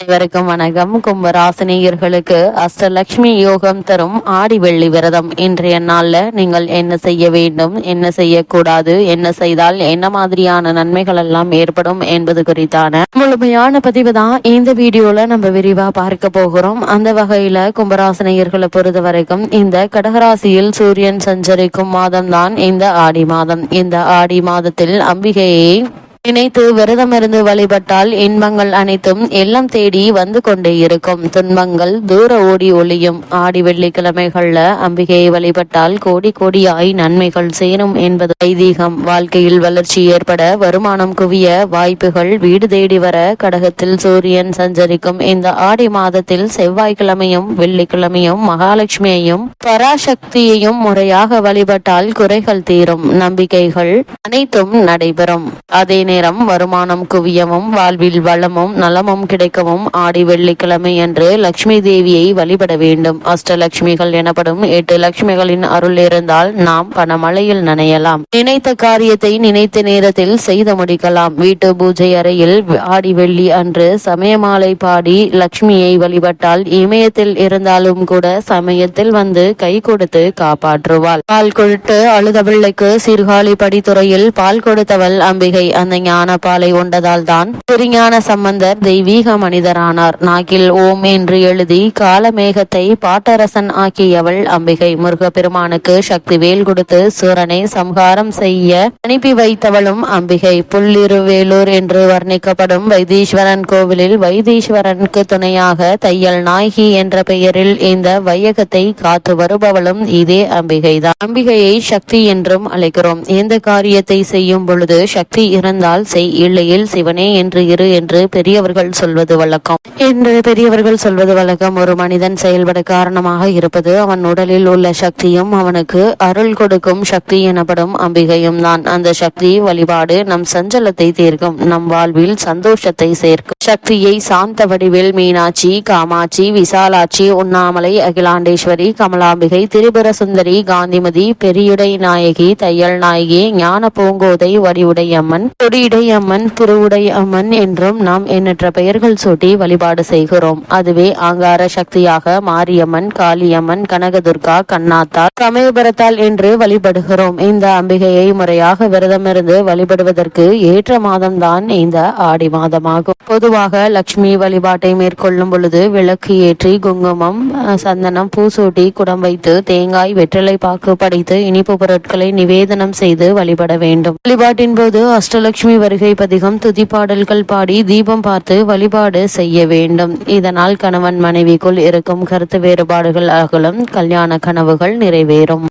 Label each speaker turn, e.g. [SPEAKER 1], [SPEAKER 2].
[SPEAKER 1] அனைவருக்கும் வணக்கம். கும்பராசினியர்களுக்கு அஷ்டலட்சுமி யோகம் தரும் ஆடி வெள்ளி விரதம். இன்றைய நாள்ல நீங்கள் என்ன செய்ய வேண்டும்? என்ன செய்யக்கூடாது? என்ன செய்தால் என்ன மாதிரியான நன்மைகள் எல்லாம் ஏற்படும் என்பது குறித்தான முழுமையான பதிவு தான் இந்த வீடியோல நம்ம விரிவா பார்க்க போகிறோம். அந்த வகையில கும்பராசினியர்களை பொறுத்த வரைக்கும் இந்த கடகராசியில் சூரியன் சஞ்சரிக்கும் மாதம் தான் இந்த ஆடி மாதம். இந்த ஆடி மாதத்தில் அம்பிகையை நினைத்து விரதமிருந்து வழிபட்டால் இன்பங்கள் அனைத்தும் எல்லாம் தேடி வந்து கொண்டே இருக்கும். துன்பங்கள் தூர ஓடி ஒளியும். ஆடி வெள்ளிக்கிழமைகள்ல அம்பிகையை வழிபட்டால் கோடி கோடியாய் நன்மைகள் சேரும் என்பது ஐதீகம். வாழ்க்கையில் வளர்ச்சி ஏற்பட வருமானம் குவிய வாய்ப்புகள் வீடு தேடி வர கடகத்தில் சூரியன் சஞ்சரிக்கும். இந்த ஆடி மாதத்தில் செவ்வாய்க்கிழமையும் வெள்ளிக்கிழமையும் மகாலட்சுமியையும் பராசக்தியையும் முறையாக வழிபட்டால் குறைகள் தீரும். நம்பிக்கைகள் அனைத்தும் நடைபெறும். அதே நேரம் வருமானம் குவியவும் வாழ்வில் வளமும் நலமும் கிடைக்கவும் ஆடி வெள்ளிக்கிழமை என்று லட்சுமி தேவியை வழிபட வேண்டும். அஷ்டலட்சுமிகள் எனப்படும் எட்டு லட்சுமிகளின் அருள் இருந்தால் நாம் பணமழையில் நனையலாம். நினைத்த காரியத்தை நினைத்த நேரத்தில் செய்து முடிக்கலாம். வீட்டு பூஜை அறையில் ஆடி வெள்ளி அன்று சமயமாலை பாடி லட்சுமியை வழிபட்டால் இமயத்தில் இருந்தாலும் கூட சமயத்தில் வந்து கை கொடுத்து காப்பாற்றுவாள். பால் கொடுத்து அழுத பிள்ளைக்கு சீர்காழி படித்துறையில் பால் கொடுத்தவள் அம்பிகை. அந்த ஞான பாலை உண்டதால் தான் திருஞான சம்பந்தர் தெய்வீக மனிதரானார். நாக்கில் ஓம் என்று எழுதி காலமேகத்தை பாட்டரசன் ஆக்கியவள் அம்பிகை முருகப்பெருமானுக்கு சக்தி வேல் கொடுத்து சூரனை சம்ஹாரம் செய்ய அனுப்பி வைத்தவளும் அம்பிகை. புல்லிருவேலூர் என்று வர்ணிக்கப்படும் வைத்தீஸ்வரன் கோவிலில் வைத்தீஸ்வரனுக்கு துணையாக தையல் நாயகி என்ற பெயரில் இந்த வையகத்தை காத்து வருபவளும் இதே அம்பிகைதான். அம்பிகையை சக்தி என்றும் அழைக்கிறோம். எந்த காரியத்தை செய்யும் பொழுது சக்தி இருந்தால் இருந்தால் செய் இல்லையில் சிவனே என்று இரு என்று பெரியவர்கள் சொல்வது வழக்கம். என்று பெரியவர்கள் சொல்வது வழக்கம். ஒரு மனிதன் செயல்பட காரணமாக இருப்பது அவன் உடலில் உள்ள சக்தியும் அவனுக்கு அருள் கொடுக்கும் சக்தி எனப்படும் அம்பிகையும் தான். அந்த சக்தி வழிபாடு நம் சஞ்சலத்தை தீர்க்கும் நம் வாழ்வில் சந்தோஷத்தை சேர்க்கும். சக்தியை சாந்த வடிவில் மீனாட்சி காமாட்சி விசாலாட்சி உண்ணாமலை அகிலாண்டேஸ்வரி கமலாம்பிகை திரிபுர சுந்தரி காந்திமதி பெரியுடை நாயகி தையல் நாயகி ஞான பூங்கோதை வடிவுடையம்மன் கொடி இடையம்மன் திருவுடை அம்மன் என்றும் நாம் எண்ணற்ற பெயர்கள் சூட்டி வழிபாடு செய்கிறோம். அதுவே ஆங்கார சக்தியாக மாரியம்மன் காளியம்மன் கனகதுர்கா கண்ணாத்தார் சமயபுரத்தால் என்று வழிபடுகிறோம். இந்த அம்பிகையை முறையாக விரதமிருந்து வழிபடுவதற்கு ஏற்ற மாதம்தான் இந்த ஆடி மாதமாகும். பொதுவாக லட்சுமி வழிபாட்டை மேற்கொள்ளும் பொழுது விளக்கு ஏற்றி குங்குமம் சந்தனம் பூசூட்டி குடம் வைத்து தேங்காய் வெற்றிலை பாக்கு படைத்து இனிப்பு பொருட்களை நிவேதனம் செய்து வழிபட வேண்டும். வழிபாட்டின் போது அஷ்டலட்சுமி வருகை பதிகம் துதிப்பாடல்கள் பாடி தீபம் பார்த்து வழிபாடு செய்ய வேண்டும். இதனால் கணவன் மனைவிக்குள் இருக்கும் கருத்து வேறுபாடுகள் அகலும் கல்யாண கனவுகள் நிறைவேறும்.